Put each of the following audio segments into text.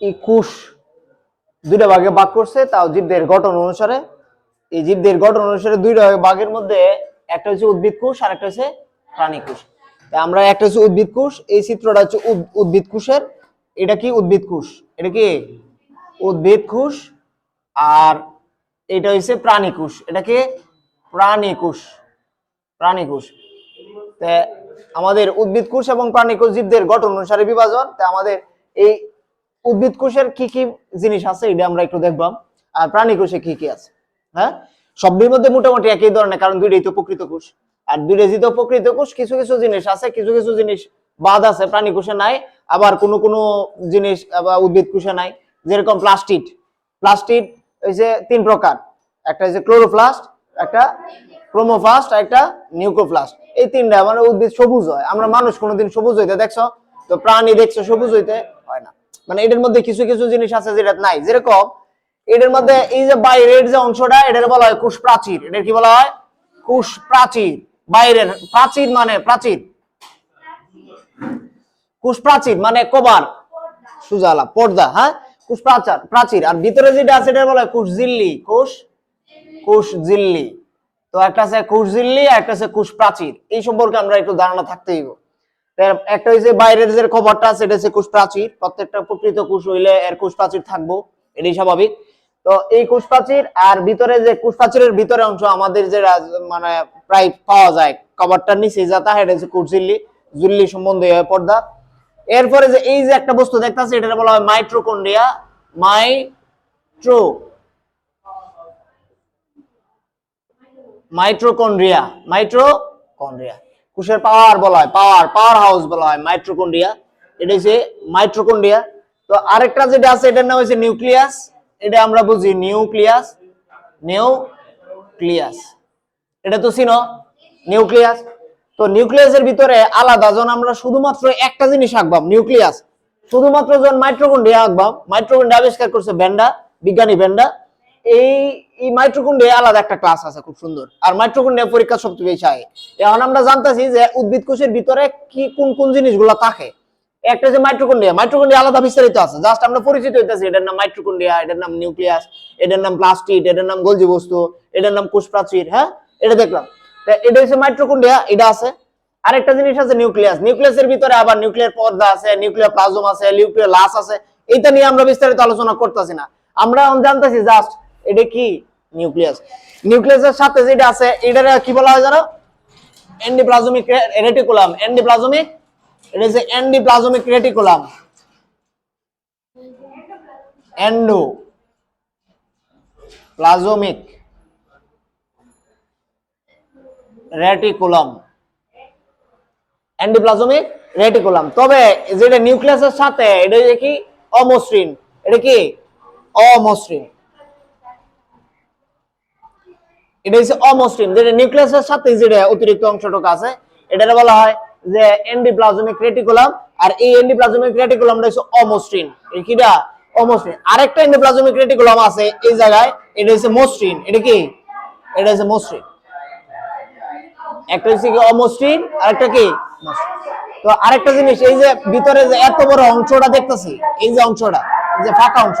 এই কোষ দুইটা ভাগে ভাগ করছে, তাও জীবদের গঠন অনুসারে। এই জীবদের গঠন অনুসারে দুইটা ভাগের মধ্যে একটা হচ্ছে উদ্ভিদ কোষ আর একটা হচ্ছে প্রাণী কোষ। আমরা একটা হচ্ছে উদ্ভিদ কোষ, এই চিত্রটা হচ্ছে উদ- উদ্ভিদ কোষের। এটা কি উদ্ভিদ কোষ? এটা কি? উদ্ভিদ কোষ। আর এটা হচ্ছে প্রাণী কোষ। এটা কি? প্রাণী কোষ। প্রাণী কোষ। আমাদের উদ্ভিদ কোষ এবং প্রাণী কোষ জীবদের গঠন অনুসারে বিভাজন। তা আমাদের এই উদ্ভিদ কোষের কি কি জিনিস আছে, এটা আমরা একটু দেখবাম আর প্রাণী কোষে কি কি আছে হ্যাঁ? সবটির মধ্যে মোটামুটি একই ধরনের, কারণ দুইটাই তো প্রকৃত কোষ। আর দুইটা যেহেতু প্রকৃত কোষ, কিছু কিছু জিনিস আছে, কিছু কিছু জিনিস বাদ আছে, প্রাণী কোষে নাই, আবার কোনো কোনো জিনিস উদ্ভিদ কোষে নাই। যেরকম প্লাস্টিড প্লাস্টিড হচ্ছে তিন প্রকার, একটা হচ্ছে ক্লোরোপ্লাস্ট, একটা ক্রোমোপ্লাস্ট আর একটা নিউক্লোপ্লাস্ট এই তিনটা মানে উদ্ভিদ সবুজ হয়। আমরা মানুষ কোনোদিন সবুজ হইতে দেখছ, তো প্রাণী দেখছ সবুজ হইতে হয় না। মানে এটার মধ্যে কিছু কিছু জিনিস আছে যেটা নাই। যেরকম এটার মধ্যে এই যে বাইরের যে অংশটা এটার বলা হয় কোষ প্রাচীর এটার কি বলা হয়? কোষ প্রাচীর বাইরের, প্রাচীর মানে প্রাচীর। কোষ প্রাচীর মানে কভার সুজালা, পর্দা হ্যাঁ? কোষ প্রাচার। প্রাচীর আর ভিতরে যেটা আছে এটা বলা হয় কোষ জিল্লি কোষ কোষ জিল্লি তো একটা আছে কোষ জিল্লি আর একটা আছে কোষ প্রাচীর এই সম্পর্কে আমরা একটু ধারণা থাকতেই হবে। একটা হচ্ছে বাইরের যে আছে, এটা হচ্ছে কোষ প্রাচীর প্রত্যেকটা প্রকৃত কোষ হইলে এর কোষ প্রাচীর থাকব, এটাই স্বাভাবিক। তো এই কোষ প্রাচীর আর ভিতরে যে কোষ প্রাচীরের ভিতরে অংশ আমাদের যে মানে প্রায় পাওয়া যায় কভারটার নিচে যা তা, এটা হচ্ছে কোষ ঝিল্লি ঝিল্লি সম্বন্ধে হয় পর্দা। এরপরে যে এই যে একটা বস্তু দেখতেছে এটা বলা হয় মাইট্রোকন্ড্রিয়া। মাইট্রো mitochondria mitochondria. কোষের পাওয়ার বলা হয়, পাওয়ার পাওয়ার হাউস বলা হয় মাইট্রোকন্ড্রিয়া এটা হচ্ছে মাইট্রোকন্ড্রিয়া তো আরেকটা যেটা আছে, এটার নাম হচ্ছে নিউক্লিয়াস এটা আমরা বুঝি নিউক্লিয়াস নিউক্লিয়াস এটা তো চিনো নিউক্লিয়াস তো নিউক্লিয়াসের ভিতরে আলাদা যখন আমরা শুধুমাত্র একটা জিনিস আঁকবাম নিউক্লিয়াস শুধুমাত্র যখন মাইট্রোকন্ড্রিয়া আঁকবাম মাইট্রোকন্ড্রিয়া আবিষ্কার করছে ভ্যান্ডা বিজ্ঞানী ভ্যান্ডা এই এই মাইট্রোকন্ড্রিয়া আলাদা একটা ক্লাস আছে, খুব সুন্দর। আর মাইট্রোকন্ড্রিয়া পরীক্ষা সবচেয়ে বেশি হয় এখন আমরা জানতেছি যে উদ্ভিদ কোষের ভিতরে কি, কোন কোন জিনিসগুলো থাকে। একটা যে মাইট্রোকন্ড্রিয়া মাইট্রোকন্ড্রিয়া আলাদা বিস্তারিত আছে। জাস্ট আমরা পরিচিত হইতেছি, এটার নাম মাইট্রোকন্ড্রিয়া এটার নাম নিউক্লিয়াস, এটার নাম প্লাস্টিড, এটার নাম গোলজি বস্তু, এটার নাম কোষ প্রাচীর হ্যাঁ? এটা দেখলাম। তা এটা হচ্ছে মাইট্রোকন্ড্রিয়া এটা আছে। আরেকটা জিনিস আছে নিউক্লিয়াস। নিউক্লিয়াসের ভিতরে আবার নিউক্লিয়ার পর্দা আছে, নিউক্লিয়ার প্লাজম আছে, নিউক্লিয়ার লাস আছে। এটা নিয়ে আমরা বিস্তারিত আলোচনা করতেছি না। আমরা জানতেছি জাস্ট এটা কি? নিউক্লিয়াস নিউক্লিয়াসের সাথে যেটা আছে, এটার কি বলা হয় জানো? এন্ডিপ্লাজমিক রেটিকুলাম এন্ডিপ্লাজমিক এটা হচ্ছে endoplasmic reticulum endoplasmic reticulum endoplasmic reticulum তবে যেটা নিউক্লিয়াসের সাথে, এটা কি? অমসৃণ এটা কি? অমসৃণ এটা হচ্ছে অমসৃণ, যেটা নিউক্লিয়াসের সাথে যেটা অতিরিক্ত অংশটুকু আছে এটা বলা হয় যে এন্ডিপ্লাজমিক রেটিকুলাম আর এই এন্ডিপ্লাজমিক রেটিকুলামটা হচ্ছে অমসৃণ। এই কিটা? অমসৃণ। আরেকটা এন্ডিপ্লাজমিক রেটিকুলাম আছে এই জায়গায়, এটা হচ্ছে মসৃণ। এটা কি? এটা হচ্ছে মসৃণ। একটা হচ্ছে কি অমসৃণ, আরেকটা কি। তো আরেকটা জিনিস, এই যে ভিতরে যে এত বড় অংশটা দেখতেছি, এই যে অংশটা, এই যে ফাঁকা অংশ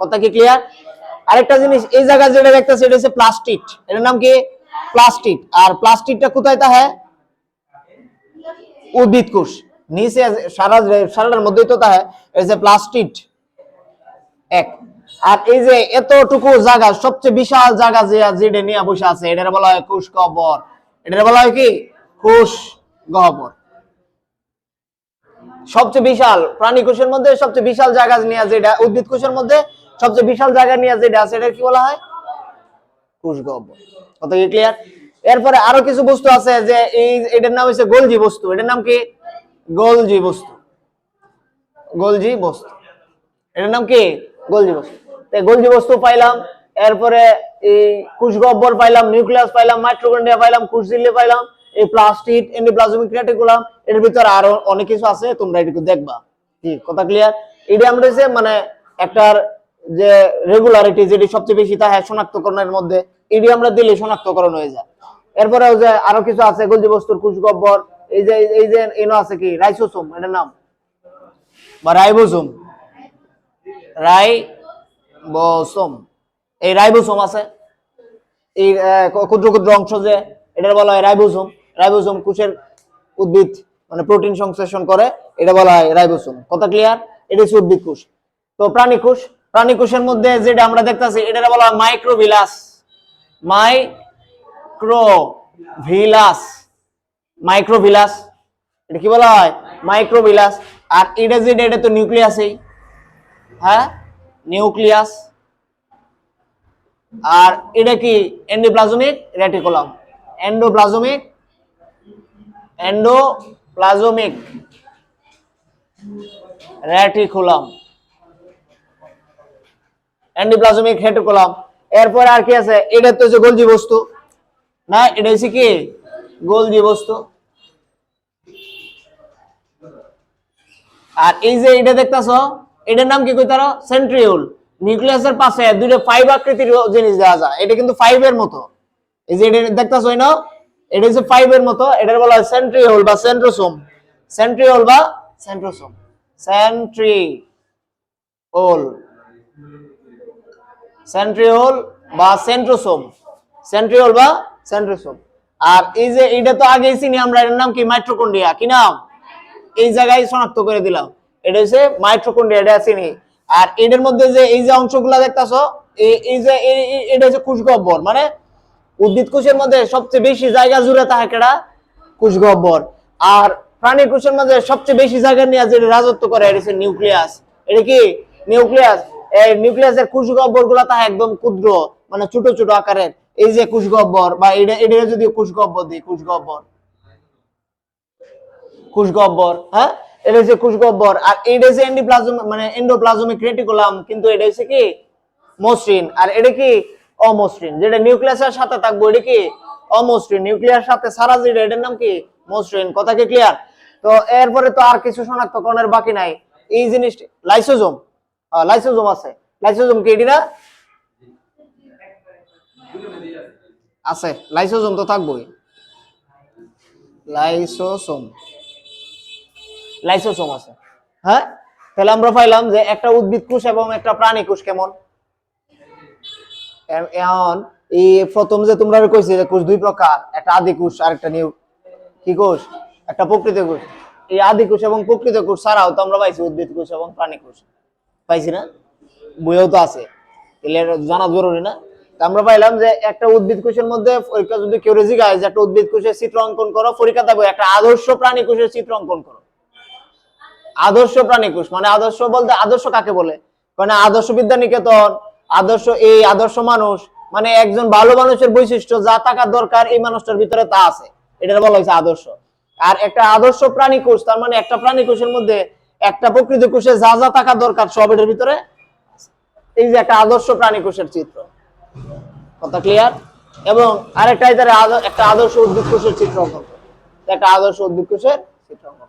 কথা কি ক্লিয়ার আরেকটা জিনিস, এই জায়গায় যেটা দেখতেছে, এটা হচ্ছে প্লাস্টিক এটার নাম কি? প্লাস্টিক আর প্লাস্টিকটা কোথায় তা হ্যাঁ? উদ্ভিদ কোষ। নিচে সারা সারাটার মধ্যেই তো তা হ্যাঁ যে প্লাস্টিক এক। আর এই যে এতটুকু জায়গা, সবচেয়ে বিশাল জায়গা যে, যেটা নিয়ে বসে আছে এটা বলা হয় কোষ গহ্বর। এটা বলা হয় কি? কোষ গহ্বর। সবচেয়ে বিশাল, প্রাণী কোষের মধ্যে সবচেয়ে বিশাল জায়গা নিয়ে যেটা, উদ্ভিদ কোষের মধ্যে সবচেয়ে বিশাল জায়গা নিয়ে যেটা আছে এটা কি বলা হয়? কোষ গহ্বর কত কি ক্লিয়ার এরপরে আরও কিছু বস্তু আছে যে এই এটার নাম হচ্ছে গোলজি বস্তু। এটার নাম কি? গোলজি বস্তু। গোলজি বস্তু। এটার নাম কি? গোলজি বস্তু। তো গোলজি বস্তু পাইলাম এরপরে এই কুশগব্বর পাইলাম নিউক্লিয়াস পাইলাম মাইট্রোকন্ড্রিয়া পাইলাম কুশঝিল্লি পাইলাম এই প্লাস্টিড এন্ডোপ্লাজমিক রেটিকুলাম এর ভিতরে আরও অনেক কিছু আছে তোমরা এটুকু দেখবা। কি? কথা ক্লিয়ার এটা আমরা মানে একটার যে রেগুলারিটি যেটি সবচেয়ে বেশি তা হ্যাঁ শনাক্তকরণের মধ্যে। এটি আমরা দিলে শনাক্তকরণ হয়ে যায়। এরপরে ওই যে আরও কিছু আছে, গোলজি বস্তুর কুশগব্বর এই যে এই যে এনো আছে কি? রাইসোসোম, এটার নাম। বা রাইবোসোম। রাইবোসোম। এই রাইবোসোম আছে। এই ক্ষুদ্র ক্ষুদ্র অংশ যে এটা বলা হয় রাইবোসোম। রাইবোসোম কোষের উদ্ভিদ মানে প্রোটিন সংশ্লেষণ করে, এটা বলা হয় রাইবোসোম। কথা ক্লিয়ার এটা হচ্ছে উদ্ভিদ কোষ। তো প্রাণী কোষ প্রাণী কোষের মধ্যে যেটা আমরা দেখতাছি এটা বলা হয় মাইক্রোভিলাস মাইক্রোভিলাস মাইক্রোভিলাস এটা কি বলা হয়? মাইক্রোভিলাস আর এটা যেটা, এটা তো নিউক্লিয়াসই হ্যাঁ? নিউক্লিয়াস আর এটা কি? Endoplasmic reticulum endoplasmic endoplasmic reticulum endoplasmic reticulum এরপর আর কি আছে? এটা তো হচ্ছে গোলজি বস্তু। না, এটা হচ্ছে কি? গোলজি বস্তু। আর এই যে এটা দেখতাছ, এটার নাম কি কইতারো সেন্ট্রিওল নিউক্লিয়াসের পাশে দুইটা ফাইভ আকৃতির জিনিস দেওয়া যায় এটা কিন্তু ফাইভ এর মতো। এই যে এটা দেখতাছ না এটা হচ্ছে ফাইভ এর মতো। এটার বলা হয় সেন্ট্রিওল বা সেন্ট্রোসোম সেন্ট্রিওল বা সেন্ট্রোসোম সেন্ট্রিওল সেন্ট্রিওল বা সেন্ট্রোসোম। সেন্ট্রিওল বা সেন্ট্রোসোম। আর এই যে এটা তো আগেই চিনি আমরা এর নাম কি? মাইট্রোকন্ড্রিয়া কি নাম? এই জায়গায় শনাক্ত করে দিলাম। এটা হচ্ছে মাইট্রোকন্ড্রিয়া এটা চিনি। আর এদের মধ্যে যে এই যে অংশগুলা দেখতাছো, এই এই যে এটা হচ্ছে কুশগহ্বর মানে উদ্ভিদ কোষের মধ্যে সবচেয়ে বেশি জায়গা জুড়ে থাকে কেডা? কুশগহ্বর আর প্রাণী কোষের মধ্যে সবচেয়ে বেশি জায়গা নিয়ে যেটা রাজত্ব করে, এটা হচ্ছে নিউক্লিয়াস। এটা কি? নিউক্লিয়াস। এই নিউক্লিয়াসের কুশগহ্বরগুলা তা একদম ক্ষুদ্র মানে ছোট ছোট আকারের। এই যে কুশগহ্বর বা এটা এটা যদি কুশগহ্বর দিই কুশগহ্বর কুশগহ্বর হ্যাঁ? এটা হচ্ছে কুশগহ্বর আর এটা হচ্ছে এন্ডোপ্লাজম মানে এন্ডোপ্লাজমিক রেটিকুলাম কিন্তু এটা হচ্ছে কি? মসৃণ, আর এটা কি? অমসৃণ। যেটা নিউক্লিয়াসের সাথে থাকব, এটা কি? অমসৃণ। নিউক্লিয়ার সাথে সারা যেটা, এটার নাম কি? মসৃণ। কথা কি ক্লিয়ার তো এরপরে তো আর কিছু শনাক্তকরণের বাকি নাই। এই জিনিসটি লাইসোজোম লাইসোজোম আছে। লাইসোজোম কি এটি আছে লাইসোজোম তো থাকবোই। লাইসোসোম লাইসোসোম আছে। হ্যাঁ? তাহলে আমরা পাইলাম যে একটা উদ্ভিদ কোষ এবং একটা প্রাণী কোষ কেমন? এখন এই প্রথম যে তোমরা কইছে যে কোষ দুই প্রকার, একটা আদি কোষ আর একটা নিউ। কি কোষ? একটা প্রকৃত কোষ। এই আদি কোষ এবং প্রকৃত কোষ ছাড়াও তো আমরা পাইছি উদ্ভিদ কোষ এবং প্রাণী কোষ। পাইছি না, বইও তো আছে। তাহলে জানা জরুরি না। আমরা পাইলাম যে একটা উদ্ভিদ কোষের মধ্যে পরীক্ষা যদি কেউ যে একটা উদ্ভিদ কোষের চিত্র অঙ্কন করো, পরীক্ষা দেবো, একটা আদর্শ প্রাণী কোষের চিত্র অঙ্কন করো। আদর্শ প্রাণী কোষ মানে আদর্শ বলতে আদর্শ কাকে বলে? মানে আদর্শ বিদ্যা নিকেতন আদর্শ এই আদর্শ মানুষ মানে একজন ভালো মানুষের বৈশিষ্ট্য, যা থাকার দরকার এই মানুষটার ভিতরে তা আছে। এটা বলা হয়েছে আদর্শ। আর একটা আদর্শ প্রাণী কোষ, তার মানে একটা প্রাণী কোষের মধ্যে একটা প্রকৃত কোষে যা যা থাকা দরকার সব এটার ভিতরে এই যে একটা আদর্শ প্রাণী কোষের চিত্র। কথা ক্লিয়ার এবং আরেকটা একটা আদর্শ উদ্ভিদ কোষের চিত্র অঙ্কন একটা আদর্শ উদ্ভিদ কোষের চিত্র অঙ্কন।